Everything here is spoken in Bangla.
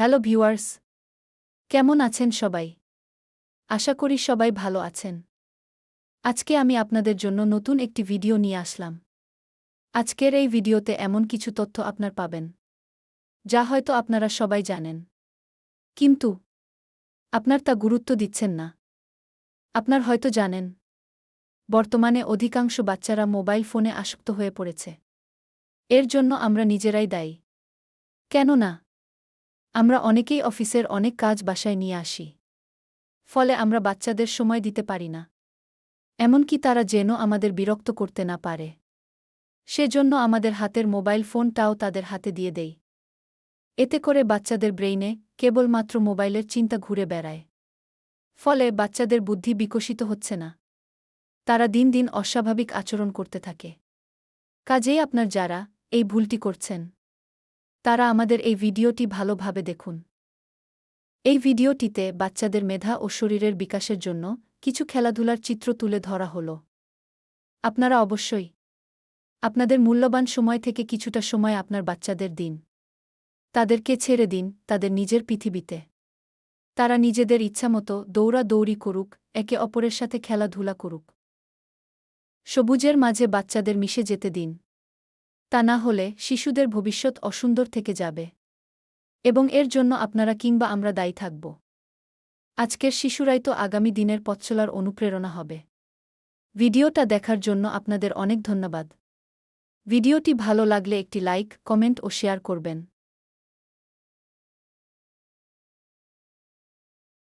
হ্যালো ভিউয়ার্স, কেমন আছেন সবাই? আশা করি সবাই ভালো আছেন। আজকে আমি আপনাদের জন্য নতুন একটি ভিডিও নিয়ে আসলাম। আজকের এই ভিডিওতে এমন কিছু তথ্য আপনার পাবেন, যা হয়তো আপনারা সবাই জানেন। কিন্তু আপনার তা গুরুত্ব দিচ্ছেন না। আপনার হয়তো জানেন, বর্তমানে অধিকাংশ বাচ্চারা মোবাইল ফোনে আসক্ত হয়ে পড়েছে। এর জন্য আমরা নিজেরাই দায়ী। কেন না আমরা অনেকেই অফিসের অনেক কাজ বাসায় নিয়ে আসি। ফলে আমরা বাচ্চাদের সময় দিতে পারি না। এমনকি তারা যেন আমাদের বিরক্ত করতে না পারে। সেজন্য আমাদের হাতের মোবাইল ফোনটাও তাদের হাতে দিয়ে দেই। এতে করে বাচ্চাদের ব্রেইনে কেবলমাত্র মোবাইলের চিন্তা ঘুরে বেড়ায়। ফলে বাচ্চাদের বুদ্ধি বিকশিত হচ্ছে না। তারা দিন দিন অস্বাভাবিক আচরণ করতে থাকে। কাজেই আপনার যারা এই ভুলটি করছেন তারা আমাদের এই ভিডিওটি ভালোভাবে দেখুন। এই ভিডিওটিতে বাচ্চাদের মেধা ও শরীরের বিকাশের জন্য কিছু খেলাধুলার চিত্র তুলে ধরা হল। আপনারা অবশ্যই আপনাদের মূল্যবান সময় থেকে কিছুটা সময় আপনার বাচ্চাদের দিন। তাদেরকে ছেড়ে দিন তাদের নিজের পৃথিবীতে। তারা নিজেদের ইচ্ছামতো দৌড়াদৌড়ি করুক, একে অপরের সাথে খেলাধুলা করুক। সবুজের মাঝে বাচ্চাদের মিশে যেতে দিন। তা না হলে শিশুদের ভবিষ্যৎ অসুন্দর থেকে যাবে। এবং এর জন্য আপনারা কিংবা আমরা দায়ী থাকব। আজকের শিশুরাই তো আগামী দিনের পথচলার অনুপ্রেরণা হবে। ভিডিওটা দেখার জন্য আপনাদের অনেক ধন্যবাদ। ভিডিওটি ভালো লাগলে একটি লাইক, কমেন্ট ও শেয়ার করবেন।